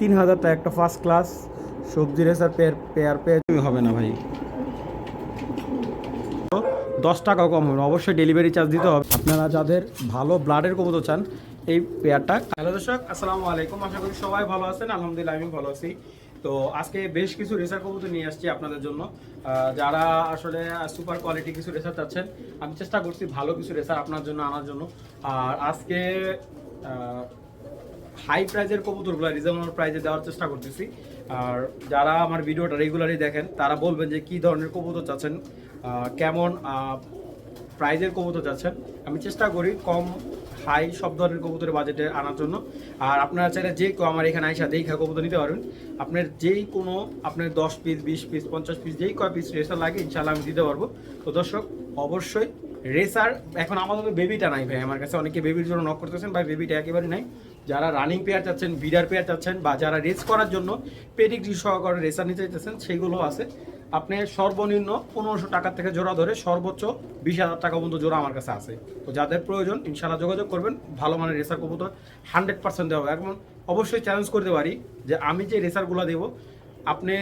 তিন হাজার টাকা একটা ফার্স্ট ক্লাস সবজি রেসার পেয়ার পেয়ার পেয়ে হবে না ভাই। দশ টাকাও কম হবে অবশ্যই ডেলিভারি চার্জ দিতে হবে। আপনারা যাদের ভালো ব্লাডের কবুতর চান এই পেয়ারটা হ্যালো দর্শক আসসালামু আলাইকুম। আশা করি সবাই ভালো আছেন। আলহামদুলিল্লাহ আমি ভালো আছি। তো আজকে বেশ কিছু রেসার কবুতর নিয়ে আসছি আপনাদের জন্য। আহ, যারা আসলে সুপার কোয়ালিটি কিছু রেসার চাচ্ছেন আমি চেষ্টা করছি ভালো কিছু রেসার আপনার জন্য আনার জন্য। আর আজকে হাই প্রাইজের কবুতরগুলো রিজনেবল প্রাইজে দেওয়ার চেষ্টা করতেছি। আর যারা আমার ভিডিওটা রেগুলারই দেখেন, তারা বলবেন যে কি ধরনের কবুতর চাচ্ছেন কেমন প্রাইজের কবুতর চাচ্ছেন। আমি চেষ্টা করি কম হাই সব ধরনের কবুতরের বাজেটে আনার জন্য। আর আপনারা চাইলে যে কেউ আমার এখানে আইসা দেখা কবুতর নিতে পারবেন। আপনার যেই কোনো, আপনার দশ পিস বিশ পিস পঞ্চাশ পিস যেই কয় পিস রেসার লাগে ইনশাল্লাহ আমি দিতে পারব। তো দর্শক, অবশ্যই রেসার এখন আমাদের বেবিটা নাই ভাই, আমার কাছে অনেকে বেবির জন্য নক করতেছেন, ভাই বেবিটা একেবারে নাই। যারা রানিং পেয়ার চাচ্ছেন বিডার পেয়ার চাচ্ছেন বা যারা রেস করার জন্য পেডিগ্রি সহকারে রেসার নিতে চাইতেছেন সেইগুলো আছে। আপনি সর্বনিম্ন পনেরোশো টাকা থেকে জোড়া ধরে সর্বোচ্চ বিশ হাজার টাকা পর্যন্ত জোড়া আমার কাছে আছে। তো যাদের প্রয়োজন ইনশাল্লাহ যোগাযোগ করবেন। ভালো মানের রেসার কবুতর হান্ড্রেড পার্সেন্ট দেওয়া এখন অবশ্যই চ্যালেঞ্জ করতে পারি যে আমি যে রেসারগুলো দেবো, আপনি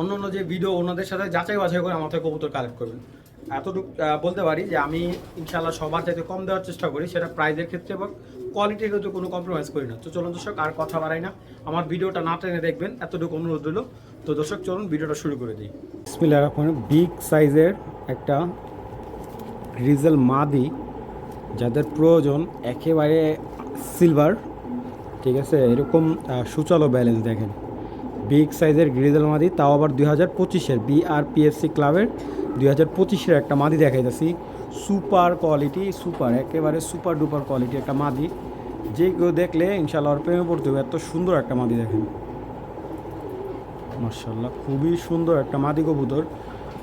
অন্য অন্য যে ভিডিও ওনাদের সাথে যাচাই বাছাই করে আমার থেকে কবুতর কালেক্ট করবেন। এতটুকু বলতে পারি যে আমি ইনশাল্লাহ সবার যাতে কম দেওয়ার চেষ্টা করি, সেটা প্রাইজের ক্ষেত্রে এবং কোয়ালিটির ক্ষেত্রে কোনো কম্প্রোমাইজ করি না। তো চলুন দর্শক, আর কথা বাড়াই না। আমার ভিডিওটা না টেনে দেখবেন, এতটুকু অনুরোধ হলো তো দর্শক, চলুন ভিডিওটা শুরু করে দিই। বিসমিল্লাহ রহমান বিগ সাইজের একটা রিজেল মাদি, যাদের প্রয়োজন একেবারে সিলভার ঠিক আছে? এরকম সুচালো ব্যালেন্স দেখেন। বিগ সাইজের গ্রিজেল মাদি, তাও আবার দুই হাজার পঁচিশের বিআরপিএফসি ক্লাবের দুই হাজার পঁচিশের একটা মাদি দেখাইতেছি। সুপার কোয়ালিটি, সুপার, একেবারে সুপার ডুপার কোয়ালিটি একটা মাদি। যে কেউ দেখলে ইনশাল্লাহ প্রেমে পড়তে হবে, এত সুন্দর একটা মাদি দেখেন। মার্শাল্লাহ খুবই সুন্দর একটা মাদি কবুতর।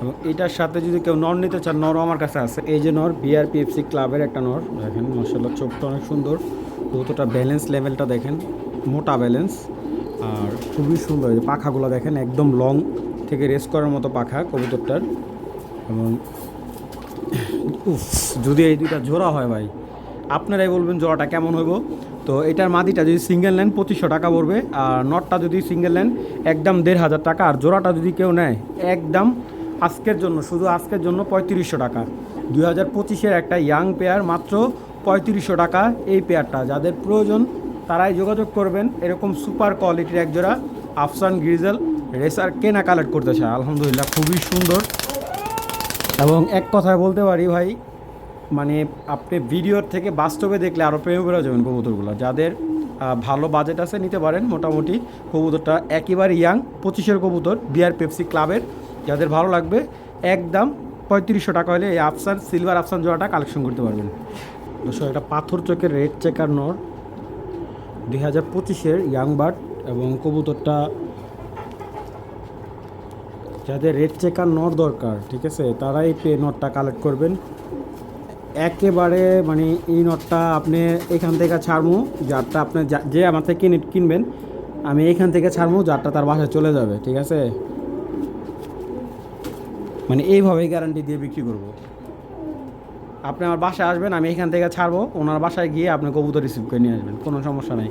এবং এটার সাথে যদি কেউ নর নিতে চান, নরও আমার কাছে আছে। এই যে নর বিআরপিএফসি ক্লাবের একটা নর, দেখেন মার্শাল্লাহ চোখটা অনেক সুন্দর। কবুতরটা ব্যালেন্স লেভেলটা দেখেন, মোটা ব্যালেন্স আর খুবই সুন্দর পাখাগুলো দেখেন, একদম লং থেকে রেস করার মতো পাখা কবুতরটার। এবং উফ, যদি এই দুইটা জোড়া হয় ভাই, আপনারাই বলবেন জোড়াটা কেমন হইব? তো এটার মাদিটা যদি সিঙ্গেল নেন, পঁচিশশো টাকা পড়বে, আর নটটা যদি সিঙ্গেল নেন, একদম দেড় হাজার টাকা, আর জোড়াটা যদি কেউ নেয়, একদম আজকের জন্য, শুধু আজকের জন্য পঁয়ত্রিশশো টাকা। দুই হাজার পঁচিশের একটা ইয়াং পেয়ার মাত্র পঁয়ত্রিশশো টাকা এই পেয়ারটা যাদের প্রয়োজন, তারাই যোগাযোগ করবেন। এরকম সুপার কোয়ালিটির এক জোড়া আফসান গ্রিজেল রেসার কেনা কালেক্ট করতে চায়। আলহামদুলিল্লাহ, খুবই সুন্দর। এবং এক কথায় বলতে পারি ভাই মানে আপনি ভিডিওর থেকে বাস্তবে দেখলে আরও প্রেমে বেরো যাবেন কবুতরগুলো। যাদের ভালো বাজেট আছে নিতে পারেন মোটামুটি। কবুতরটা একেবারে ইয়াং পঁচিশের কবুতর বিআর পেপসি ক্লাবের। যাদের ভালো লাগবে, একদম পঁয়ত্রিশশো টাকা হলে এই আফসান, সিলভার আফসান জোড়াটা কালেকশন করতে পারবেন। দোষো একটা পাথর চোখের রেড চেকার নর। দুই হাজার পঁচিশের ইয়াং বার্ড এবং কবুতরটা যাদের রেড চেকার নট দরকার, ঠিক আছে তারা এই পে নটটা কালেক্ট করবেন। একেবারে মানে এই নটটা আপনি এখান থেকে ছাড়মু, যারটা আপনি যে আমার থেকে কিনে কিনবেন, আমি এখান থেকে ছাড়মু, যারটা তার বাসায় চলে যাবে, ঠিক আছে? মানে এইভাবেই গ্যারান্টি দিয়ে বিক্রি করব। আপনি আমার বাসায় আসবেন, আমি এখান থেকে ছাড়বো, ওনার বাসায় গিয়ে আপনি কবুতর রিসিভ করে নিয়ে আসবেন, কোনো সমস্যা নেই।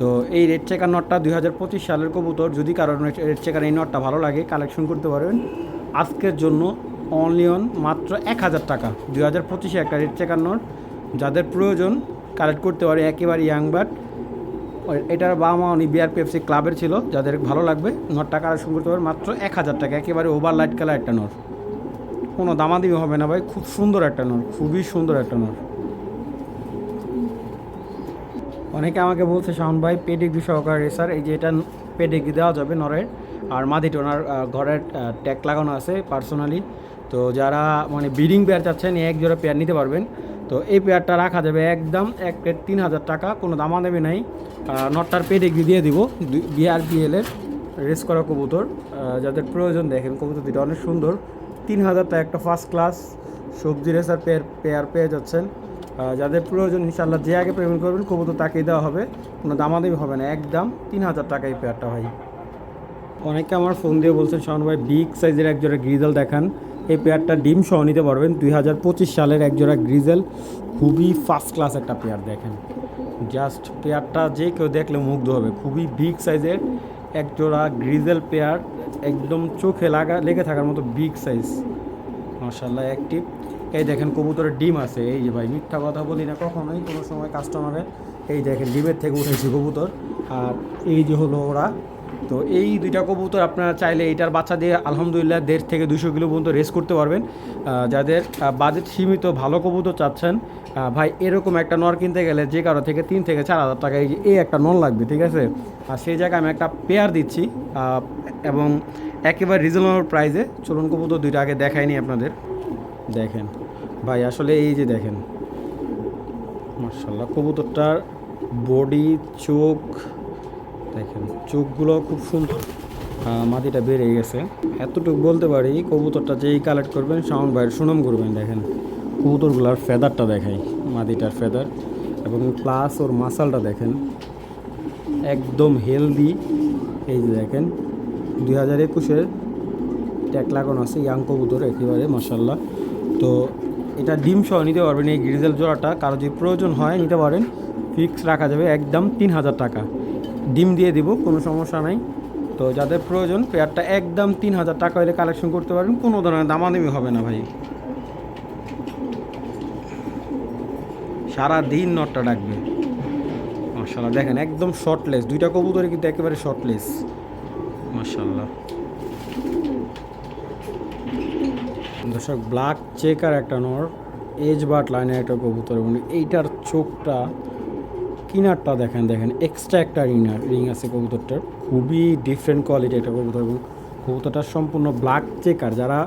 তো এই রেড চেকার নটটা দুই হাজার পঁচিশ সালের কবুতর, যদি কারোর রেড চেকার এই নটটা ভালো লাগে কালেকশন করতে পারবেন। আজকের জন্য অনলি অন মাত্র এক হাজার টাকা। দুই হাজার পঁচিশে একটা রেড চেকার নট যাদের প্রয়োজন কালেক্ট করতে পারে একেবারে ইয়াং বাট এটার বাবা মা উনি বিআর পেপসি ক্লাবের ছিল, যাদের ভালো লাগবে নটটা কালেকশন করতে পারে মাত্র এক হাজার টাকা। একেবারে ওভার লাইট কালার একটা নট কোনো দামাদামি হবে না ভাই, খুব সুন্দর একটা নর খুবই সুন্দর একটা নর অনেকে আমাকে বলছে শাহন ভাই পেডিগ্রি সহকারে রেসার এই যে এটা পেডিগ্রি দেওয়া যাবে নরের আর মাদিটা ওনার ঘরের ট্যাগ লাগানো আছে পার্সোনালি তো যারা মানে বিডিং পেয়ার চাচ্ছেন এক জোড়া পেয়ার নিতে পারবেন। তো এই পেয়ারটা রাখা যাবে একদম এক প্লেট তিন হাজার টাকা কোনো দামাদামি নাই। আহ, নটটার পেডিগ্রি দিয়ে দিব বিআরপিএলের রেস করা কবুতর। যাদের প্রয়োজন দেখেন কবুতর দুটো অনেক সুন্দর। তিন হাজার টাকা একটা ফার্স্ট ক্লাস সবজি রেসার পেয়ার পেয়ার পেয়ে যাচ্ছেন। যাদের প্রয়োজন ইনশাল্লাহ যে আগে পেমেন্ট করবেন কবুতর তাকেই দেওয়া হবে। কোনো দামাদামি হবে না, একদম তিন হাজার টাকা এই পেয়ারটা ভাই। অনেকে আমার ফোন দিয়ে বলছেন শাহন ভাই বিগ সাইজের এক জোড়া গ্রিজেল দেখান। এই পেয়ারটা ডিম সহ নিতে পারবেন, দুই হাজার পঁচিশ সালের এক জোড়া গ্রিজেল খুবই ফার্স্ট ক্লাস একটা পেয়ার দেখেন। জাস্ট পেয়ারটা যে কেউ দেখলে মুগ্ধ হবে। খুবই বিগ সাইজের এক জোড়া গ্রিজেল পেয়ার একদম চোখে লাগা, লেগে থাকার মতো বিগ সাইজ মার্শাল্লাহ অ্যাক্টিভ এই দেখেন কবুতরের ডিম আছে। এই যে ভাই, মিথ্যা কথা বলি না কখনোই, কোনো সময় কাস্টমারে এই দেখেন, ডিমের থেকে উঠেছে কবুতর। আর এই যে হলো ওরা, তো এই দুইটা কবুতর আপনারা চাইলে এইটার বাচ্চা দিয়ে আলহামদুলিল্লাহ দেড় থেকে দুশো কিলো পর্যন্ত রেস করতে পারবেন। যাদের বাজেট সীমিত ভালো কবুতর চাচ্ছেন ভাই, এরকম একটা নর কিনতে গেলে যে কারও থেকে তিন থেকে চার হাজার টাকা এই- একটা নর লাগবে, ঠিক আছে? আর সেই জায়গায় আমি একটা পেয়ার দিচ্ছি এবং একেবারে রিজনেবল প্রাইসে চলুন কবুতর দুইটা আগে দেখাইনি আপনাদের। দেখেন। ভাই, আসলে এই যে দেখেন মার্শাল্লাহ কবুতরটার বডি চোখ, দেখেন, চোখগুলো খুব সুন্দর। মাটিটা বেড়ে গেছে। এতটুকু বলতে পারি, কবুতরটা যেই কালেক্ট করবেন সাউন্ড ভাইয়ের সুনাম করবেন, দেখেন। কবুতরগুলার ফেদারটা দেখাই মাদিটার ফেদার এবং প্লাস ওর মাসালটা দেখেন, একদম হেলদি এই যে দেখেন, দুই হাজার একুশের ট্যাক লাগানো আছে ইয়াং কবুতর একেবারে মাসাল্লাহ তো এটা ডিম সহ নিতে পারবেন এই গ্রিজেল জোড়াটা। কারও যদি প্রয়োজন হয় নিতে পারেন। ফিক্স রাখা যাবে একদম তিন হাজার টাকা। ডিম দিয়ে দিব, কোনো সমস্যা নাই। তো যাদের প্রয়োজন, পেয়ারটা একদম তিন হাজার টাকা হলে কালেকশন করতে পারবেন। কোনো ধরনের দামাদামি হবে না ভাই। সারা দিন নটটা ডাকবে মার্শাল্লাহ দেখেন একদম শর্টলেস দুইটা কবুতরে কিন্তু একেবারে শর্টলেস মার্শাল্লাহ দর্শক ব্ল্যাক চেকার একটা নর এজ বাট লাইনের একটা কবুতর এবং এইটার চোখটা, কিনারটা দেখেন দেখেন এক্সট্রা একটা রিনার রিং আছে কবুতরটার। খুবই ডিফারেন্ট কোয়ালিটি একটা কবুতর এবং কবুতরটা সম্পূর্ণ ব্ল্যাক চেকার যারা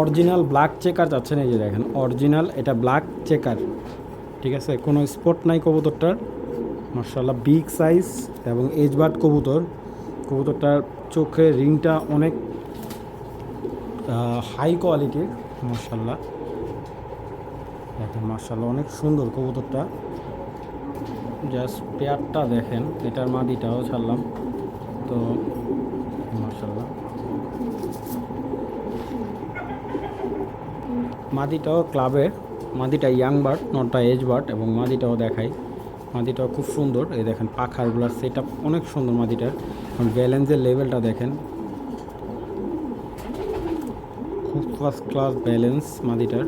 অরিজিনাল ব্ল্যাক চেকার যাচ্ছেন, এই যে দেখেন অরিজিনাল এটা ব্ল্যাক চেকার ঠিক আছে? কোনো স্পট নাই কবুতরটার। মার্শাল্লাহ বিগ সাইজ এবং এজ বাট কবুতর। কবুতরটার চোখের রিংটা অনেক হাই কোয়ালিটির মার্শাল্লাহ দেখেন মার্শাল্লাহ অনেক সুন্দর কবুতরটা। জাস্ট পেয়ারটা দেখেন, এটার মাদিটাও ছাড়লাম। তো মার্শাল্লাহ মাদিটাও ক্লাবের মাদিটা ইয়াং বার্ড নটটা এজ বার্ড এবং মাদিটাও দেখাই। মাদিটাও খুব সুন্দর। এই দেখেন, পাখারগুলার সেট অনেক সুন্দর মাদিটার ব্যালেন্সের লেভেলটা দেখেন খুব ফার্স্ট ক্লাস ব্যালেন্স মাদিটার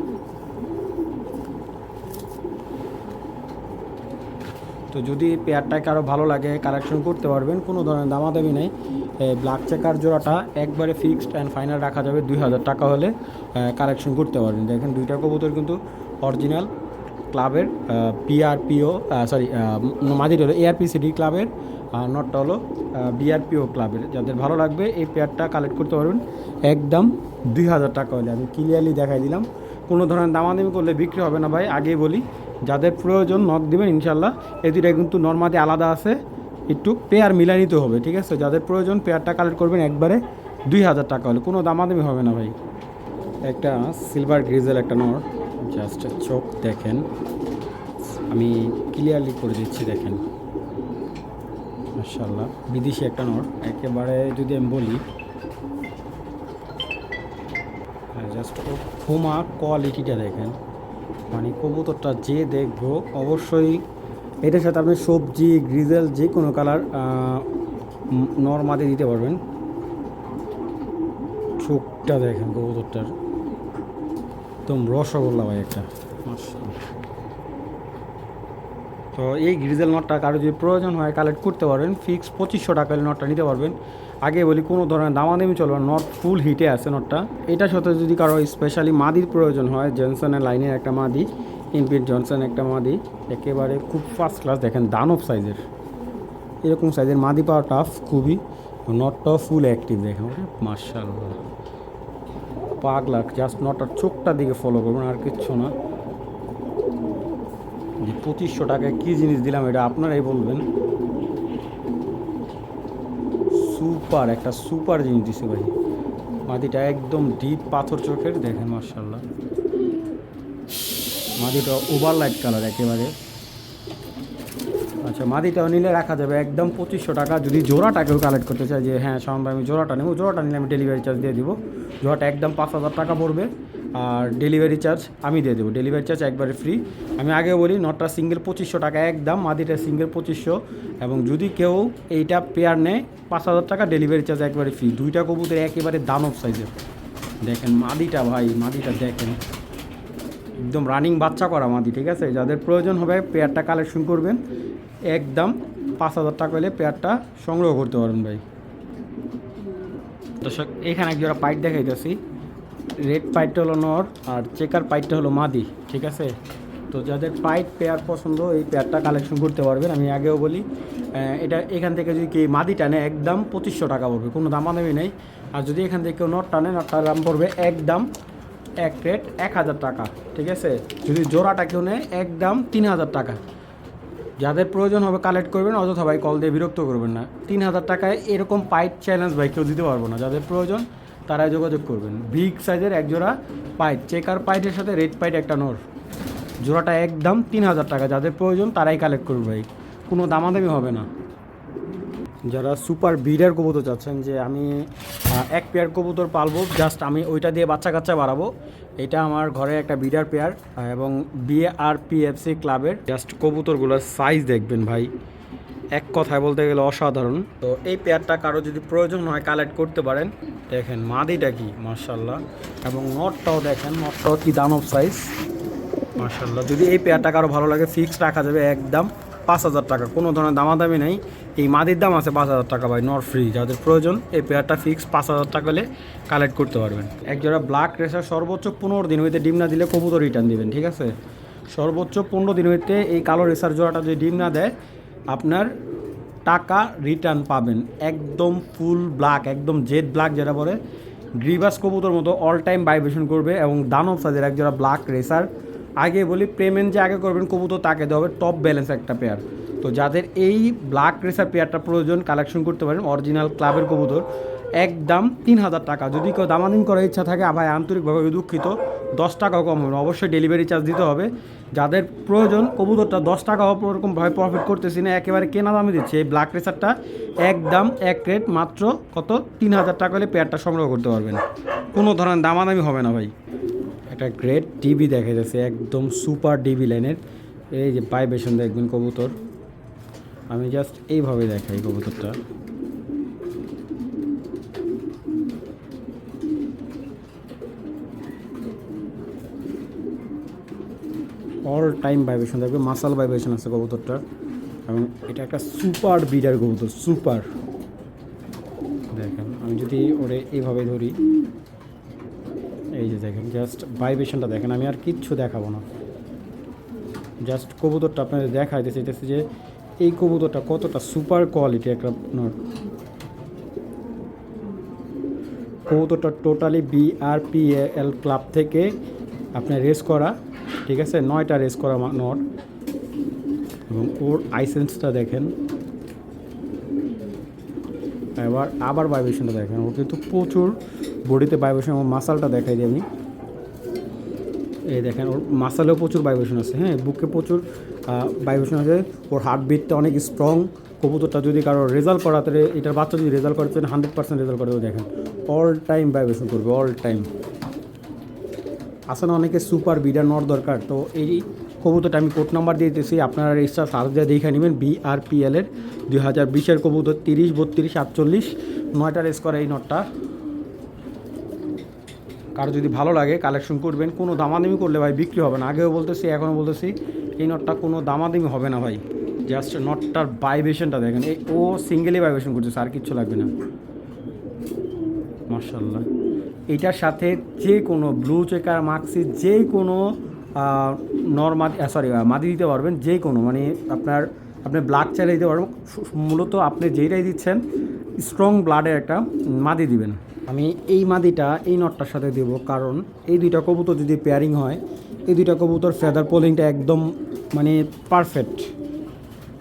তো যদি পেয়ারটা কারও ভালো লাগে কালেকশন করতে পারবেন, কোনো ধরনের দামাদামি নেই। ব্ল্যাক চেকার জোড়াটা একবারে ফিক্সড অ্যান্ড ফাইনাল রাখা যাবে দুই হাজার টাকা হলে কালেকশন করতে পারবেন। দেখেন দুইটা কবুতর কিন্তু অরিজিনাল ক্লাবের পিআরপিও সরি হলো এআরপিসিডি ক্লাবের নটটা হলো বিআরপিও ক্লাবের যাদের ভালো লাগবে, এই পেয়ারটা কালেক্ট করতে পারবেন। একদম দুই হাজার টাকা হলে। আমি ক্লিয়ারলি দেখাই দিলাম। কোনো ধরনের দামাদামি করলে বিক্রি হবে না ভাই, আগেই বলি। যাদের প্রয়োজন নক দিবেন ইনশাল্লাহ এই দুইটা কিন্তু নর্মাদি আলাদা আছে। একটু পেয়ার মিলাই নিতে হবে, ঠিক আছে? যাদের প্রয়োজন পেয়ারটা কালেক্ট করবেন, একবারে দুই হাজার টাকা হলে। কোনো দামাদামি হবে না ভাই। একটা সিলভার গ্রিজেল একটা নট জাস্ট চোখ দেখেন। আমি ক্লিয়ারলি করে দিচ্ছি, দেখেন। মার্শাল্লাহ বিদেশি একটা নট। একেবারে যদি আমি বলি জাস্ট ফোমা কোয়ালিটিটা দেখেন। মানে কবুতরটা যে দেখব, অবশ্যই এটার সাথে আপনি সবজি, গ্রিজেল, যে কোনো কালার নর্মাদি দিতে পারবেন। চোখটা দেখেন কবুতরটার। একদম রসগোল্লা ভাই একটা। মাশাআল্লাহ। তো এই গ্রিজেল নটটা কারও যদি প্রয়োজন হয় কালেক্ট করতে পারবেন। ফিক্স পঁচিশশো টাকা নটটা নিতে পারবেন। আগে বলি কোনো ধরনের দামাদামি চলবে না নট ফুল হিটে আছে নটটা এটার সাথে যদি কারও স্পেশালি মাদির প্রয়োজন হয় জনসনের লাইনের একটা মাদি ইনপিট জনসন একটা মাদি, একেবারে খুব ফার্স্ট ক্লাস দেখেন দানব সাইজের এরকম সাইজের মাদি পাওয়া টাফ খুবই। নটটাও ফুল অ্যাক্টিভ দেখেন মার্শাল্লাহ পাগলা জাস্ট নটার চোখটার দিকে ফলো করবেন, আর কিচ্ছু না। যে পঁচিশশো টাকায় কী জিনিস দিলাম এটা আপনারাই বলবেন। সুপার, একটা সুপার জিনিস দিছে ভাই। মাটিটা একদম ডিপ পাথর চোখের, দেখেন মার্শাল্লাহ মাটিটা ওভার লাইট কালার একেবারে। আচ্ছা মাদিটাও নিলে রাখা যাবে। একদম পঁচিশশো টাকা। যদি জোড়াটাকেও কালেক্ট করতে চাই যে হ্যাঁ সামন ভাই, আমি জোড়াটা নেব। জোড়াটা নিলে আমি ডেলিভারি চার্জ দিয়ে দিব। জোড়াটা একদম পাঁচ হাজার টাকা পড়বে। আর ডেলিভারি চার্জ আমি দিয়ে দেবো। ডেলিভারি চার্জ একবারে ফ্রি আমি আগে বলি নটটা সিঙ্গেল পঁচিশশো টাকা, একদম মাদিটা সিঙ্গেল পঁচিশশো। এবং যদি কেউ এইটা পেয়ার নেয়, পাঁচ হাজার টাকা ডেলিভারি চার্জ একবারে ফ্রি দুইটা কবুতর একেবারে দানব সাইজের দেখেন মাদিটা ভাই, মাদিটা দেখেন। একদম রানিং বাচ্চা করা মাদি, ঠিক আছে? যাদের প্রয়োজন হবে পেয়ারটা কালেকশন করবেন। একদম পাঁচ হাজার টাকা হলে পেয়ারটা সংগ্রহ করতে পারেন ভাই। দর্শক, এখানে এক জোড়া পাইট দেখাইতেছি। রেড পাইটটা হলো নর আর চেকার পাইটটা হলো মাদি, ঠিক আছে? তো যাদের পাইট পেয়ার পছন্দ, এই পেয়ারটা কালেকশন করতে পারবেন। আমি আগেও বলি এটা এখান থেকে যদি কি মাদি টানে একদম পঁচিশশো টাকা পড়বে। কোনো দামাদামি নেই। আর যদি এখান থেকে কেউ নট টানে নটটার দাম পড়বে একদম এক রেট এক হাজার টাকা, ঠিক আছে? যদি জোড়াটা কেউ নেয় একদম তিন হাজার টাকা। যাদের প্রয়োজন হবে কালেক্ট করবেন, অযথা ভাই কল দিয়ে বিরক্ত করবেন না। তিন হাজার টাকায় এরকম পাইপ চ্যালেঞ্জ ভাই কেউ দিতে পারব না। যাদের প্রয়োজন, তারাই যোগাযোগ করবেন। বিগ সাইজের এক জোড়া পাইপ চেকার পাইটের সাথে রেড পাইট একটা নোর। জোড়াটা একদম তিন হাজার টাকা। যাদের প্রয়োজন, তারাই কালেক্ট করবে ভাই। কোনো দামাদামি হবে না। যারা সুপার বিডার কবুতর চাচ্ছেন যে আমি এক পেয়ার কবুতর পালবো জাস্ট আমি ওইটা দিয়ে বাচ্চা কাচ্চা বাড়াবো। এটা আমার ঘরে একটা বিডার পেয়ার এবং B R P F C ক্লাবের জাস্ট কবুতরগুলোর সাইজ দেখবেন ভাই। এক কথায় বলতে গেলে অসাধারণ। তো এই পেয়ারটা কারও যদি প্রয়োজন হয় কালেক্ট করতে পারেন। দেখেন মাদিটা কি মার্শাল্লাহ এবং নটটাও দেখেন, নটটাও কি দানব সাইজ মার্শাল্লাহ যদি এই পেয়ারটা কারও ভালো লাগে ফিক্সড রাখা যাবে একদম। পাঁচ হাজার টাকা। কোনো ধরনের দামাদামি নেই। এই মাদির দাম আছে পাঁচ হাজার টাকা ভাই নট ফ্রি যাদের প্রয়োজন, এই পেয়ারটা ফিক্স পাঁচ হাজার টাকা হলে কালেক্ট করতে পারবেন। এক জোড়া ব্ল্যাক রেসার সর্বোচ্চ পনেরো দিন হইতে ডিম না দিলে কবুতর রিটার্ন দিবেন, ঠিক আছে? সর্বোচ্চ পনেরো দিন হইতে এই কালো রেসার জোড়াটা যদি ডিম না দেয়, আপনার টাকা রিটার্ন পাবেন। একদম ফুল ব্ল্যাক একদম জেড ব্ল্যাক যেটা বলে। গ্রিভাস কবুতর মতো অল টাইম ভাইব্রেশন করবে এবং দানব সাইজের এক জোড়া ব্ল্যাক রেসার আগে বলি পেমেন্ট যে আগে করবেন কবুতর, তাকে দেওয়া হবে টপ ব্যালেন্স একটা পেয়ার তো যাদের এই ব্ল্যাক রেসার পেয়ারটা প্রয়োজন কালেকশন করতে পারেন অরিজিনাল ক্লাবের কবুতর, একদম তিন হাজার টাকা। যদি কেউ দামাদিন করার ইচ্ছা থাকে ভাই আন্তরিকভাবে দুঃখিত, দশ টাকাও কম হবে অবশ্যই ডেলিভারি চার্জ দিতে হবে। যাদের প্রয়োজন, কবুতরটা দশ টাকা ওরকমভাবে প্রফিট করতেছি না, একেবারে কেনা দামে দিচ্ছে। এই ব্ল্যাক রেসারটা একদম এক রেট মাত্র কত? তিন হাজার টাকা হলে পেয়ারটা সংগ্রহ করতে পারবেন। কোনো ধরনের দামাদামি হবে না ভাই। একটা গ্রেট টিভি দেখা যাচ্ছে, একদম সুপার ডিবি লাইনের এই যে পাইবেশন দেখবেন কবুতর। আমি জাস্ট এইভাবে দেখাই কবুতরটা। অল টাইম ভাইব্রেশন থাকবে মাসাল ভাইব্রেশন আছে কবুতরটা। এবং এটা একটা সুপার বিডার কবুতর সুপার দেখেন, আমি যদি ওরে এইভাবে ধরি যে দেখেন জাস্ট ভাইব্রেশনটা দেখেন, আমি আর কিচ্ছু দেখাবো না। জাস্ট কবুতরটা আপনাদের দেখাইতে চাইতেছে যে, এই কবুতরটা কতটা সুপার কোয়ালিটি একটা আপনার। কবুতরটা টোটালি বিআরপিএল ক্লাব থেকে আপনার রেস করা, ঠিক আছে? নয়টা রেস করা নট এবং ওর আইসেন্সটা দেখেন। এবার আবার ভাইব্রেশনটা দেখেন ও কিন্তু প্রচুর বডিতে ভাইব্রেশন এবং মাসালটা দেখাই দিই আমি। এই দেখেন, ওর মাসালেও প্রচুর ভাইব্রেশন আছে হ্যাঁ বুকে প্রচুর ভাইব্রেশন আছে। ওর হার্ট হার্টবিটটা অনেক স্ট্রং কবুতরটা যদি কারও রেজাল্ট করাতে এটার বাচ্চা যদি রেজাল্ট করতে হান্ড্রেড পার্সেন্ট রেজাল্ট করে দেখেন। অল টাইম ভাইব্রেশন করবে অল টাইম আসলে না অনেকে সুপার বিডার নট দরকার, তো এই কবুতরটা আমি কোড নাম্বার দিয়ে দিতেছি, আপনারা রেজিস্টার সার্চ দিয়ে দেখে নেবেন বিআরপিএল এর। দুই হাজার বিশের কবুতর, তিরিশ, বত্রিশ আটচল্লিশ নয়টা রেস করে এই নটটা। কারও যদি ভালো লাগে কালেকশন করবেন, কোনো দামাদামি করলে ভাই বিক্রি হবে না। আগেও বলতেছি, এখনও বলতেছি, এই নটটা কোনো দামাদামি হবে না ভাই। জাস্ট নটটার ভাইব্রেশনটা দেখেন। এই ও সিঙ্গেলি ভাইব্রেশন করতেছে আর কিচ্ছু লাগবে না। মার্শাল্লাহ এটার সাথে যে কোনো ব্লু চেকার মাক্সি যে কোনো নর্মাল সরি মাদি দিতে পারবেন, যে কোনো মানে আপনার, আপনি ব্লাড চাইলে দিতে পারবেন। মূলত আপনি যেইটাই দিচ্ছেন স্ট্রং ব্লাডের একটা মাদি দিবেন। আমি এই মাদিটা এই নটটার সাথে দেব, কারণ এই দুইটা কবুতর যদি পেয়ারিং হয়, এই দুইটা কবুতর ফেদার পোলিংটা একদম মানে পারফেক্ট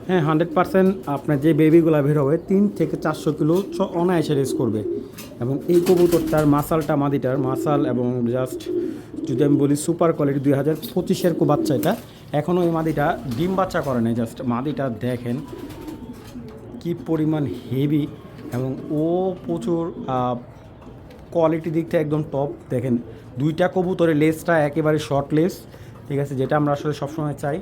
হ্যাঁ হান্ড্রেড পার্সেন্ট আপনার যে বেবিগুলো বের হবে, তিন থেকে চারশো কিলো চ- অনায়াসে রেস করবে। এবং এই কবুতরটার মাসালটা মাদিটার মাসাল এবং জাস্ট যদি আমি বলি সুপার কোয়ালিটি দুই হাজার পঁচিশের বাচ্চা এটা এখনও এই মাদিটা ডিম বাচ্চা করে নাই জাস্ট মাদিটা দেখেন কি পরিমাণ হেভি এবং ও প্রচুর কোয়ালিটি দিক থেকে একদম টপ দেখেন, দুইটা কবুতরের লেসটা একেবারে শর্ট লেস ঠিক আছে, যেটা আমরা আসলে সবসময় চাই।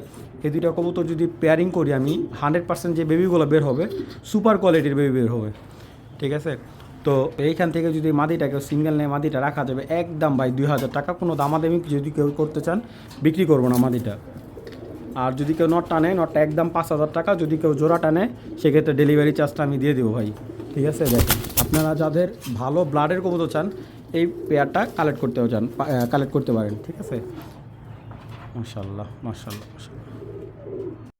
এই দুইটা কবুতর যদি পেয়ারিং করি আমি হান্ড্রেড পার্সেন্ট যে বেবিগুলো বের হবে সুপার কোয়ালিটির বেবি বের হবে, ঠিক আছে? তো এইখান থেকে যদি মাদিটাকে সিঙ্গেল নেয় মাদিটা রাখা যাবে, একদম ভাই দুই হাজার টাকা, কোনো দামাদামি যদি কেউ করতে চান, বিক্রি করব না মাদিটা। আর যদি কেউ নট টানে নটটা একদম পাঁচ হাজার টাকা, যদি কেউ জোড়া টানে সেক্ষেত্রে ডেলিভারি চার্জটা আমি দিয়ে দেবো ভাই, ঠিক আছে? দেখেন। আপনারা যাদের ভালো ব্লাডের কবুতর চান, এই পেয়ারটা কালেক্ট করতে চান কালেক্ট করতে পারেন, ঠিক আছে? মাসাল্লাহ মাশাল্লাহ।